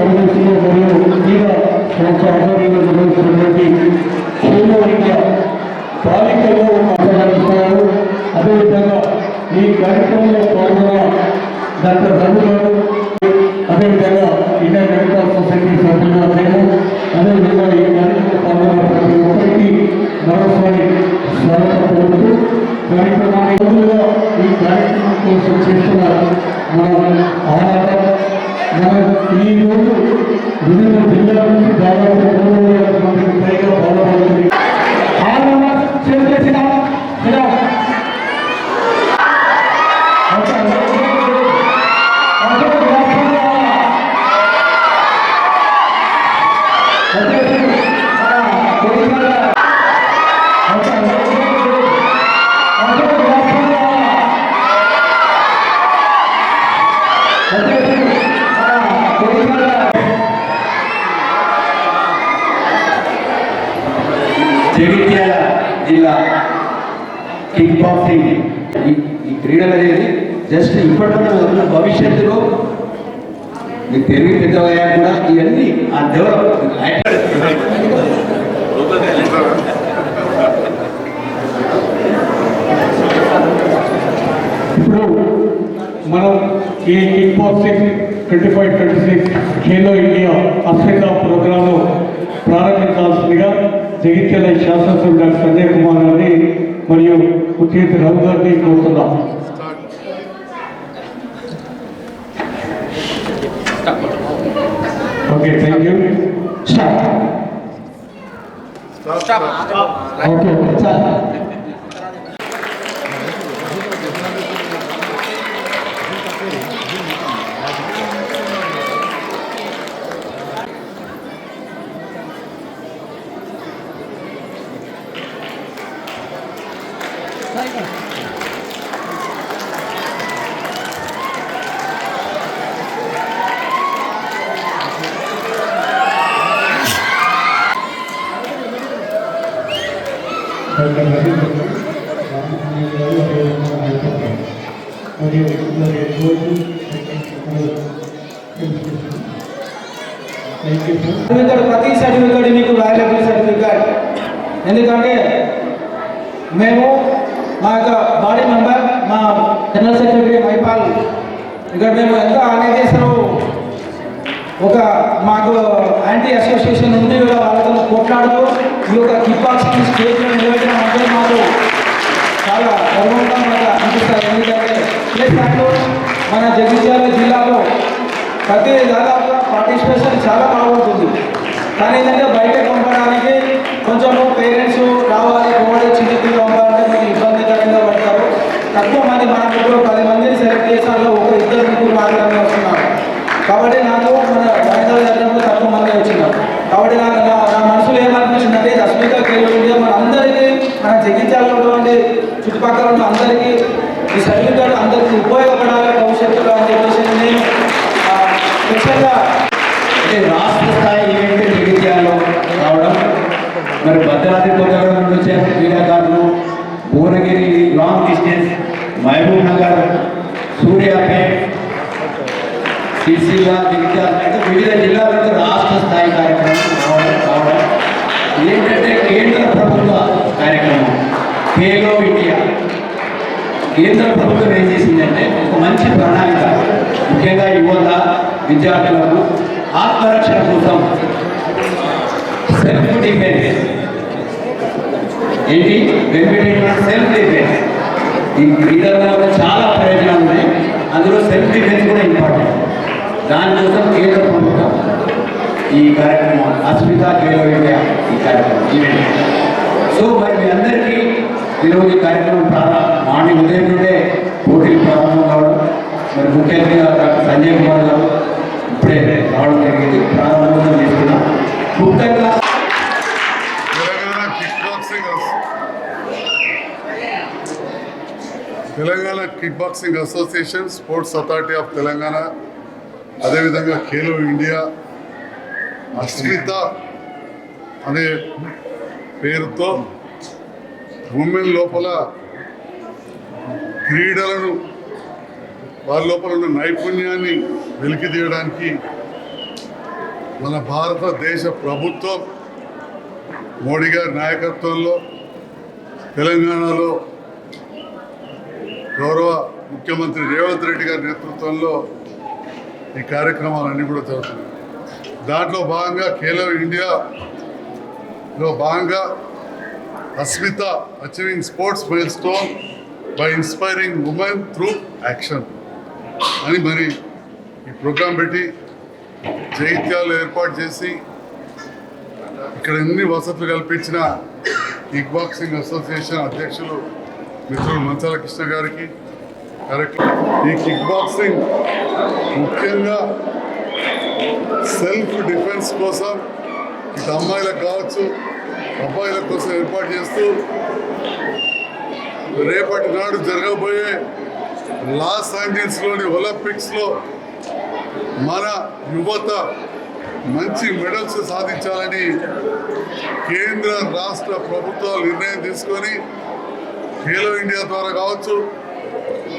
నిర్వహిస్తున్న మరియు జీవ సంస్థ ఆధ్వర్యంలో నిర్వహిస్తున్నటువంటి క్షేమ విద్య బాలికల్లో మాట్లాడుతున్నారు అదేవిధంగా ఈ కార్యక్రమంలో పాల్గొన్న డాక్టర్ రఘు గారు అదేవిధంగా ఇండియన్ రెడ్ సొసైటీ సభ్యులు అదేవిధంగా కిక్ బాక్సింగ్ ఈ ఈ క్రీడలు అనేది జస్ట్ ఇప్పటికన్నా భవిష్యత్తులో మీకు తెలివి పెద్దవయ్యా కూడా ఇవన్నీ ఆ డెవలప్ ఇప్పుడు మనం ఈ kick boxing twenty five twenty six Khelo India Africa ప్రోగ్రాంలో ప్రారంభించాల్సిందిగా జగిత్యాల శాసనసభ్యుడు డాక్టర్ సంజయ్ కుమార్ గారిని మరియు ముఖ్యమంత్రి రఘు గారిని కోరుతున్నాం okay thank you start okay sir certificate ప్రతి సర్టిఫికేట్ మీకు రాయలబిలిటీ సర్టిఫికేట్ ఎందుకంటే మేము మా యొక్క బాడీ మెంబర్ మా జనరల్ సెక్రటరీ మైపాల్. ఇక్కడ మేము ఎంత ఆర్గనైజ్ చేస్తారో ఒక మాకు యాంటీ అసోసియేషన్ ఉంది కూడా వాళ్ళతో కొట్లాడుతూ ఈ యొక్క కిక్ బాక్సింగ్ స్టేజ్లో నిలబెట్టిన అంటే మాకు చాలా గర్వంగా మాకు అనిపిస్తారు ఎందుకంటే ఇదే మన జగిత్యాల జిల్లాలో ప్రతి దాదాపుగా పార్టిసిపేషన్ చాలా బాగుంటుంది కానీ ఏంటంటే బయట పంపడానికి కొంచెం పేరెంట్స్ రావాలి పోవాలి చిన్న పిల్లలు పంపాలంటే మీకు ఇబ్బందికరంగా పడతారు తక్కువ మంది మన ఇప్పుడు పది మందిని సెలెక్ట్ చేసాలో ఒక ఇద్దరు ముగ్గురు మాత్రమే వస్తున్నారు కాబట్టి నాకు మన వనితల జగన్లో తక్కువ మంది వచ్చినారు కాబట్టి నాకు నా నా మనసులో ఏమనిపించిందంటే రష్మిక కేలో ఇండియా మన అందరికీ మన జగించాలలో ఉన్నటువంటి చుట్టుపక్కల ఉన్న అందరికీ ఈ సర్టిఫికేట్ అందరికీ ఉపయోగపడాలి భవిష్యత్తులో అని చెప్పేసి నేను ఆ, ముఖ్యంగా అంటే రాష్ట్ర స్థాయి ఈవెంట్ జగిత్యాలలో రావడం మరి భద్రాద్రి కొత్తగూడెం నుండి వచ్చే క్రీడాకారులు భువనగిరి లాంగ్ డిస్టెన్స్ మహబూబ్ నగర్ సూర్యాపేట్ సిరిసిల్ల జగిత్యాల అంటే వివిధ జిల్లాల నుంచి రాష్ట్ర స్థాయి కార్యక్రమం రావడం రావడం ఏంటంటే కేంద్ర ప్రభుత్వ కార్యక్రమం ఖేలో ఇండియా. కేంద్ర ప్రభుత్వం ఏం చేసిందంటే ఒక మంచి ప్రణాళిక ముఖ్యంగా యువత విద్యార్థులకు ఆత్మరక్షణ కోసం సెల్ఫ్ డిఫెన్స్ ఏంటి? బెనిఫిట్ సెల్ఫ్ డిఫెన్స్ ఈ క్రీడల్లో కూడా చాలా ప్రయోజనాలు ఉన్నాయి. అందులో సెల్ఫ్ డిఫెన్స్ కూడా ఇంపార్టెంట్ దానికోసం కేంద్ర ప్రభుత్వం ఈ కార్యక్రమం అస్మిత ఖేలో ఇండియా ఈ కార్యక్రమం ఈవెంట్ సో మరి మీ అందరికీ ఈరోజు ఈ కార్యక్రమం ప్రారంభం మార్నింగ్ ఉదయం నుండే పోటీలు ప్రారంభం కావడం మరి ముఖ్యంగా డాక్టర్ సంజయ్ కుమార్ గారు ఇప్పుడే రావడం జరిగింది. ప్రారంభం చేసుకున్నాం. ముఖ్యంగా Telangana kick boxing అసో- Telangana kick boxing association sports authority of Telangana అదేవిధంగా ఖేలో ఇండియా అస్మిత అనే పేరుతో ఉమెన్ లోపల క్రీడలను వారి లోపల ఉన్న నైపుణ్యాన్ని వెలికి తీయడానికి మన భారతదేశ ప్రభుత్వం మోడీ గారి నాయకత్వంలో తెలంగాణలో గౌరవ ముఖ్యమంత్రి రేవంత్ రెడ్డి గారి నేతృత్వంలో ఈ కార్యక్రమాలన్నీ కూడా జరుగుతున్నాయి. దాంట్లో భాగంగా ఖేలో ఇండియాలో భాగంగా Asmita achieving sports milestone by inspiring women through action అని మరి ఈ ప్రోగ్రాం పెట్టి జైత్యాలు ఏర్పాటు చేసి ఇక్కడ ఎన్ని వసతులు కల్పించిన కిక్ బాక్సింగ్ అసోసియేషన్ అధ్యక్షులు మిత్రులు మంచాల కృష్ణ గారికి కరెక్ట్ ఈ కిక్ బాక్సింగ్ ముఖ్యంగా సెల్ఫ్ డిఫెన్స్ కోసం ఇటు అమ్మాయిలకు కావచ్చు అబ్బాయిల కోసం ఏర్పాటు చేస్తూ రేపటి నాడు జరగబోయే లాస్ ఏంజల్స్లోని ఒలింపిక్స్లో మన యువత మంచి మెడల్స్ సాధించాలని కేంద్ర రాష్ట్ర ప్రభుత్వాలు నిర్ణయం తీసుకొని ఖేలో ఇండియా ద్వారా కావచ్చు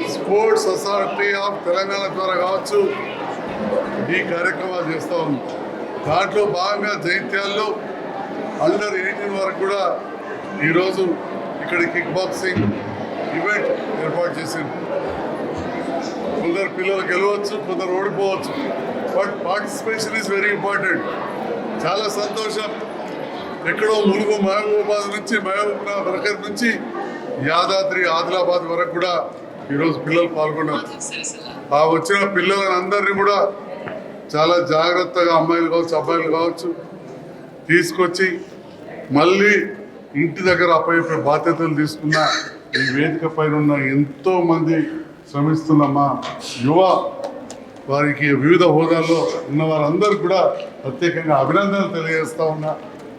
స్పోర్ట్స్ అథారిటీ ఆఫ్ తెలంగాణ ద్వారా కావచ్చు ఈ కార్యక్రమాలు చేస్తూ ఉంది దాంట్లో భాగంగా జైత్యాల్లో అండర్ ఎయిటీన్ వరకు కూడా ఈరోజు ఇక్కడ కిక్ బాక్సింగ్ ఈవెంట్ ఏర్పాటు చేసింది కొందరు పిల్లలు గెలవచ్చు కొందరు ఓడిపోవచ్చు but participation is very important చాలా సంతోషం. ఎక్కడో ములుగు మహబూబాబాద్ నుంచి మహబూబ్ నగర్ నుంచి యాదాద్రి ఆదిలాబాద్ వరకు కూడా ఈరోజు పిల్లలు పాల్గొన్నారు. ఆ వచ్చిన పిల్లలను అందరినీ కూడా చాలా జాగ్రత్తగా అమ్మాయిలు కావచ్చు అబ్బాయిలు కావచ్చు తీసుకొచ్చి మళ్ళీ ఇంటి దగ్గర అప్పయ్యే బాధ్యతలు తీసుకున్న ఈ వేదిక పైన ఉన్న ఎంతో మంది శ్రమిస్తున్న మా యువ వారికి వివిధ హోదాల్లో ఉన్న వారందరూ కూడా ప్రత్యేకంగా అభినందనలు తెలియజేస్తా ఉన్నా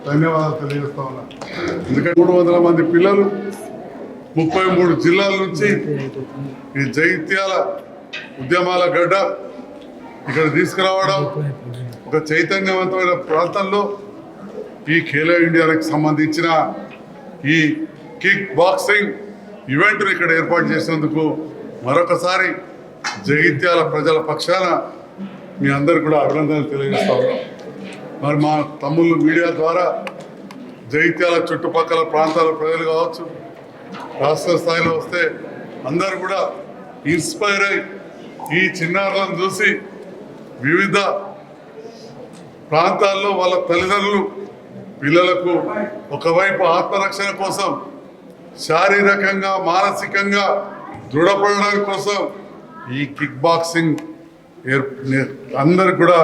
ధన్యవాదాలు తెలియజేస్తా ఉన్నా. ఎందుకంటే మూడు వందల మంది పిల్లలు ముప్పై మూడు జిల్లాల నుంచి ఈ జైత్యాల ఉద్యమాల గడ్డ ఇక్కడ తీసుకురావడం ఒక చైతన్యవంతమైన ప్రాంతంలో ఈ ఖేలో ఇండియాకి సంబంధించిన ఈ కిక్ బాక్సింగ్ ఈవెంట్ను ఇక్కడ ఏర్పాటు చేసినందుకు మరొకసారి జగిత్యాల ప్రజల పక్షాన మీ అందరు కూడా అభినందనలు తెలియజేస్తా ఉన్నాం. మరి మా తమ్ముళ్ళు మీడియా ద్వారా జగిత్యాల చుట్టుపక్కల ప్రాంతాల ప్రజలు కావచ్చు రాష్ట్ర స్థాయిలో వస్తే అందరు కూడా ఇన్స్పైర్ అయి ఈ చిన్నారులను చూసి వివిధ ప్రాంతాల్లో వాళ్ళ తల్లిదండ్రులు పిల్లలకు ఒకవైపు ఆత్మరక్షణ కోసం శారీరకంగా మానసికంగా దృఢపడడం కోసం ఈ కిక్ బాక్సింగ్ అందరు నేర్- కూడా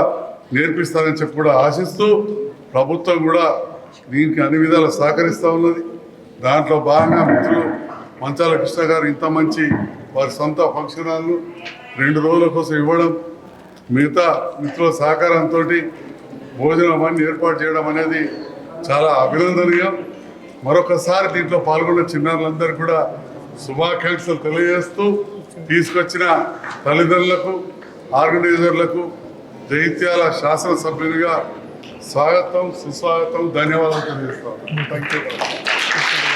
నేర్పిస్తారని చెప్పి కూడా ఆశిస్తూ ప్రభుత్వం కూడా దీనికి అన్ని విధాలు సహకరిస్తూ ఉన్నది. దాంట్లో భాగంగా మిత్రులు మంచాల కృష్ణ గారు ఇంత మంచి వారి సొంత ఫంక్షన్ హాల్ను రెండు రోజుల కోసం ఇవ్వడం మిగతా మిత్రుల సహకారంతో భోజనం అన్ని ఏర్పాటు చేయడం అనేది చాలా అభినందనీయం. మరొకసారి దీంట్లో పాల్గొన్న చిన్నారులందరూ కూడా శుభాకాంక్షలు తెలియజేస్తూ తీసుకొచ్చిన తల్లిదండ్రులకు ఆర్గనైజర్లకు జైత్యాల శాసనసభ్యునిగా స్వాగతం సుస్వాగతం ధన్యవాదాలు తెలియజేస్తాం థ్యాంక్ యూ